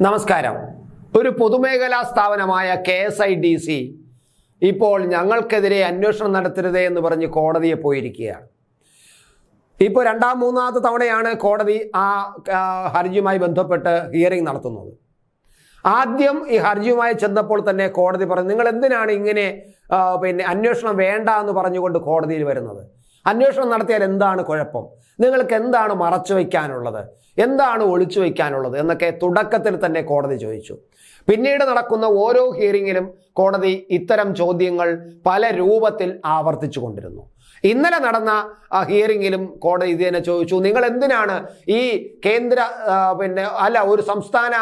നമസ്കാരം. ഒരു പൊതുമേഖലാ സ്ഥാപനമായ K S I D C ഇപ്പോൾ ഞങ്ങൾക്കെതിരെ അന്വേഷണം നടത്തരുത് എന്ന് പറഞ്ഞ് കോടതിയെ പോയിരിക്കുകയാണ്. ഇപ്പോൾ രണ്ടാം മൂന്നാമത്തെ തവണയാണ് കോടതി ആ ഹർജിയുമായി ബന്ധപ്പെട്ട് ഹിയറിംഗ് നടത്തുന്നത്. ആദ്യം ഈ ഹർജിയുമായി ചെന്നപ്പോൾ തന്നെ കോടതി പറഞ്ഞു നിങ്ങൾ എന്തിനാണ് ഇങ്ങനെ പിന്നെ അന്വേഷണം വേണ്ട എന്ന് പറഞ്ഞുകൊണ്ട് കോടതിയിൽ വരുന്നത്? അന്വേഷണം നടത്തിയാൽ എന്താണ് കുഴപ്പം? നിങ്ങൾക്ക് എന്താണ് മറച്ചു വയ്ക്കാനുള്ളത്? എന്താണ് ഒളിച്ചു വയ്ക്കാനുള്ളത്? എന്നൊക്കെ തുടക്കത്തിൽ തന്നെ കോടതി ചോദിച്ചു. പിന്നീട് നടക്കുന്ന ഓരോ ഹിയറിങ്ങിലും കോടതി ഇത്തരം ചോദ്യങ്ങൾ പല രൂപത്തിൽ ആവർത്തിച്ചു കൊണ്ടിരുന്നു. ഇന്നലെ നടന്ന ഹിയറിങ്ങിലും കോടതി ഇത് തന്നെ ചോദിച്ചു നിങ്ങൾ എന്തിനാണ് ഈ കേന്ദ്ര പിന്നെ അല്ല ഒരു സംസ്ഥാന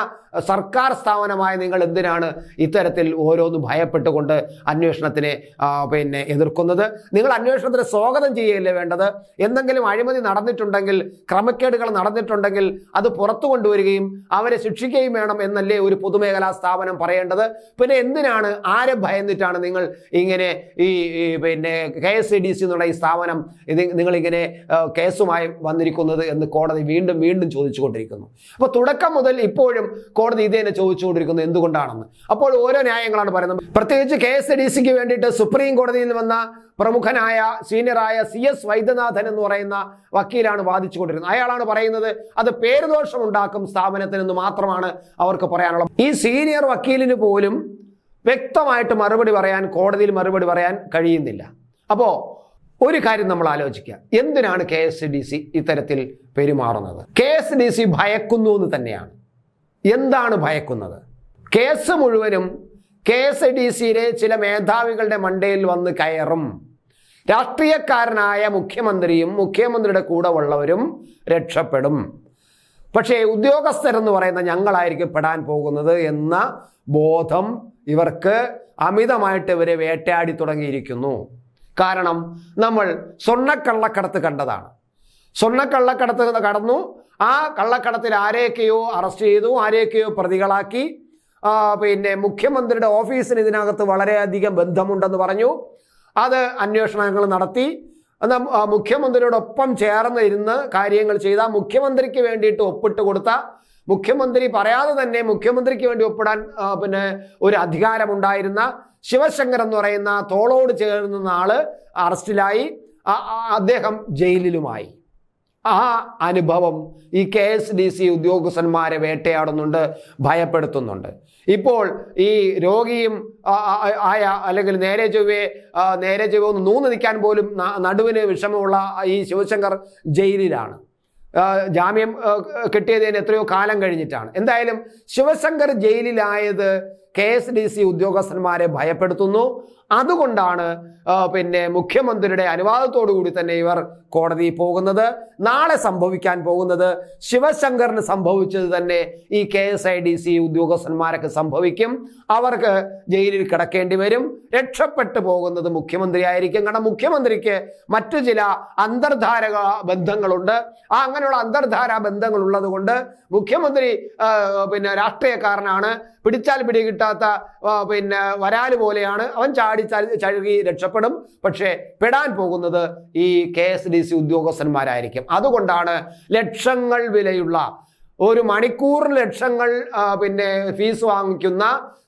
സർക്കാർ സ്ഥാപനമായ നിങ്ങൾ എന്തിനാണ് ഇത്തരത്തിൽ ഓരോന്നും ഭയപ്പെട്ടുകൊണ്ട് അന്വേഷണത്തിനെ പിന്നെ എതിർക്കുന്നത്? നിങ്ങൾ അന്വേഷണത്തിന് സ്വാഗതം ചെയ്യുകയല്ലേ വേണ്ടത്? എന്തെങ്കിലും അഴിമതി നടന്നിട്ടുണ്ടെങ്കിൽ ക്രമക്കേടുകൾ നടന്നിട്ടുണ്ടെങ്കിൽ അത് പുറത്തു കൊണ്ടുവരികയും അവരെ ശിക്ഷിക്കുകയും വേണം എന്നല്ലേ ഒരു പൊതുമേഖലാ സ്ഥാപനം പറയേണ്ടത്? പിന്നെ എന്തിനാണ് ആരെ ഭയന്നിട്ടാണ് നിങ്ങൾ ഇങ്ങനെ ഈ പിന്നെ K S C D C എന്നുള്ള ഈ സ്ഥാപനം നിങ്ങളിങ്ങനെ കേസുമായി വന്നിരിക്കുന്നത് എന്ന് കോടതി വീണ്ടും വീണ്ടും ചോദിച്ചുകൊണ്ടിരിക്കുന്നു. അപ്പോൾ തുടക്കം മുതൽ ഇപ്പോഴും കോടതി ഇത് തന്നെ ചോദിച്ചുകൊണ്ടിരിക്കുന്നത് എന്തുകൊണ്ടാണെന്ന്. അപ്പോൾ ഓരോ ന്യായങ്ങളാണ് പറയുന്നത്. പ്രത്യേകിച്ച് കെ എസ് ഡി സിക്ക് വേണ്ടിയിട്ട് സുപ്രീം കോടതിയിൽ വന്ന പ്രമുഖനായ സീനിയറായ സി എസ് വൈദ്യനാഥൻ എന്ന് പറയുന്ന വക്കീലാണ് വാദിച്ചുകൊണ്ടിരുന്നത്. അയാളാണ് പറയുന്നത് അത് പേരുദോഷം ഉണ്ടാക്കും സ്ഥാപനത്തിനെന്ന് മാത്രമാണ് അവർക്ക് പറയാനുള്ളത്. ഈ സീനിയർ വക്കീലിന് പോലും വ്യക്തമായിട്ട് മറുപടി പറയാൻ കോടതിയിൽ മറുപടി പറയാൻ കഴിയുന്നില്ല. അപ്പോൾ ഒരു കാര്യം നമ്മൾ ആലോചിക്കുക. എന്തിനാണ് കെ എസ് ഡി സി ഇത്തരത്തിൽ പെരുമാറുന്നത്? കെ എസ് ഡി സി ഭയക്കുന്നു എന്ന് തന്നെയാണ്. എന്താണ് ഭയക്കുന്നത്? കേസ് മുഴുവനും കെ എസ് ഡി സിയിലെ ചില മേധാവികളുടെ മണ്ടയിൽ വന്ന് കയറും. രാഷ്ട്രീയക്കാരനായ മുഖ്യമന്ത്രിയും മുഖ്യമന്ത്രിയുടെ കൂടെ ഉള്ളവരും രക്ഷപ്പെടും. പക്ഷേ ഉദ്യോഗസ്ഥരെന്ന് പറയുന്ന ഞങ്ങളായിരിക്കും പെടാൻ പോകുന്നത് എന്ന ബോധം ഇവർക്ക് അമിതമായിട്ട് ഇവരെ വേട്ടയാടി തുടങ്ങിയിരിക്കുന്നു. കാരണം നമ്മൾ സ്വർണക്കള്ളക്കടത്ത് കണ്ടതാണ്. സ്വർണക്കള്ളക്കടത്ത് കടന്നു. ആ കള്ളക്കടത്തിൽ ആരെയൊക്കെയോ അറസ്റ്റ് ചെയ്തു. ആരെയൊക്കെയോ പ്രതികളാക്കി. പിന്നെ മുഖ്യമന്ത്രിയുടെ ഓഫീസിന് ഇതിനകത്ത് വളരെയധികം ബന്ധമുണ്ടെന്ന് പറഞ്ഞു. അത് അന്വേഷണങ്ങൾ നടത്തി. മുഖ്യമന്ത്രിയോടൊപ്പം ചേർന്ന് ഇരുന്ന് കാര്യങ്ങൾ ചെയ്ത. മുഖ്യമന്ത്രിക്ക് വേണ്ടിയിട്ട് ഒപ്പിട്ട് കൊടുത്ത. മുഖ്യമന്ത്രി പറയാതെ തന്നെ മുഖ്യമന്ത്രിക്ക് വേണ്ടി ഒപ്പിടാൻ പിന്നെ ഒരു അധികാരമുണ്ടായിരുന്ന ശിവശങ്കർ എന്ന് പറയുന്ന തോളോട് ചേർന്ന ആൾ അറസ്റ്റിലായി. അദ്ദേഹം ജയിലിലുമായി. ആ അനുഭവം ഈ കെ എസ് ഡി സി ഉദ്യോഗസ്ഥന്മാരെ വേട്ടയാടുന്നുണ്ട് ഭയപ്പെടുത്തുന്നുണ്ട്. ഇപ്പോൾ ഈ രോഗിയും ആയ അല്ലെങ്കിൽ നേരെ ചൊവ്വേ നേരെ ചൊവ്വേ ഒന്ന് നൂന്ന് നിൽക്കാൻ പോലും നടുവിന് വിഷമമുള്ള ഈ ശിവശങ്കർ ജയിലിലാണ്. ജാമ്യം കിട്ടിയതിന് എത്രയോ കാലം കഴിഞ്ഞിട്ടാണ്. എന്തായാലും ശിവശങ്കർ ജയിലിലായത് കെ എസ് ഡി സി ഉദ്യോഗസ്ഥന്മാരെ ഭയപ്പെടുത്തുന്നു. അതുകൊണ്ടാണ് പിന്നെ മുഖ്യമന്ത്രിയുടെ അനുവാദത്തോടു കൂടി തന്നെ ഇവർ കോടതിയിൽ പോകുന്നത്. നാളെ സംഭവിക്കാൻ പോകുന്നത് ശിവശങ്കറിന് സംഭവിച്ചത് തന്നെ ഈ K S I D C ഉദ്യോഗസ്ഥന്മാരൊക്കെ സംഭവിക്കും. അവർക്ക് ജയിലിൽ കിടക്കേണ്ടി വരും. രക്ഷപ്പെട്ടു പോകുന്നത് മുഖ്യമന്ത്രി ആയിരിക്കും കാരണം മുഖ്യമന്ത്രിക്ക് മറ്റു ചില അന്തർധാര ബന്ധങ്ങളുണ്ട്. ആ അങ്ങനെയുള്ള അന്തർധാര ബന്ധങ്ങൾ ഉള്ളത് കൊണ്ട് മുഖ്യമന്ത്രി പിന്നെ രാഷ്ട്രീയക്കാരനാണ്. പിടിച്ചാൽ പിടി കിട്ടാത്ത പിന്നെ വരാൽ പോലെയാണ്. അവൻ ചാടി ചാടി- ചഴുകി രക്ഷപ്പെടും. പക്ഷേ പെടാൻ പോകുന്നത് ഈ കെ എസ് ഡി സി ഉദ്യോഗസ്ഥന്മാരായിരിക്കും. അതുകൊണ്ടാണ് ലക്ഷങ്ങൾ വിലയുള്ള ഒരു മണിക്കൂർ ലക്ഷങ്ങൾ പിന്നെ ഫീസ് വാങ്ങിക്കുന്ന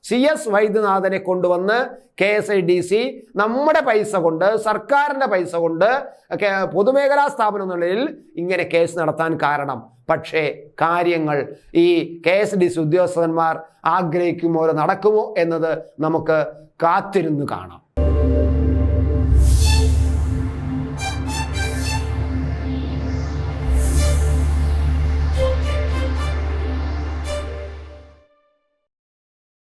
സി എസ് വൈദ്യനാഥനെ കൊണ്ടുവന്ന് K S I D C നമ്മുടെ പൈസ കൊണ്ട് സർക്കാരിന്റെ പൈസ കൊണ്ട് പൊതുമേഖലാ സ്ഥാപനം ഇങ്ങനെ കേസ് നടത്താൻ കാരണം. പക്ഷേ കാര്യങ്ങൾ ഈ കെ എസ് ഡി സി ഉദ്യോഗസ്ഥന്മാർ ആഗ്രഹിക്കുമോ നടക്കുമോ എന്നത് നമുക്ക് കാത്തിരുന്ന് കാണാം.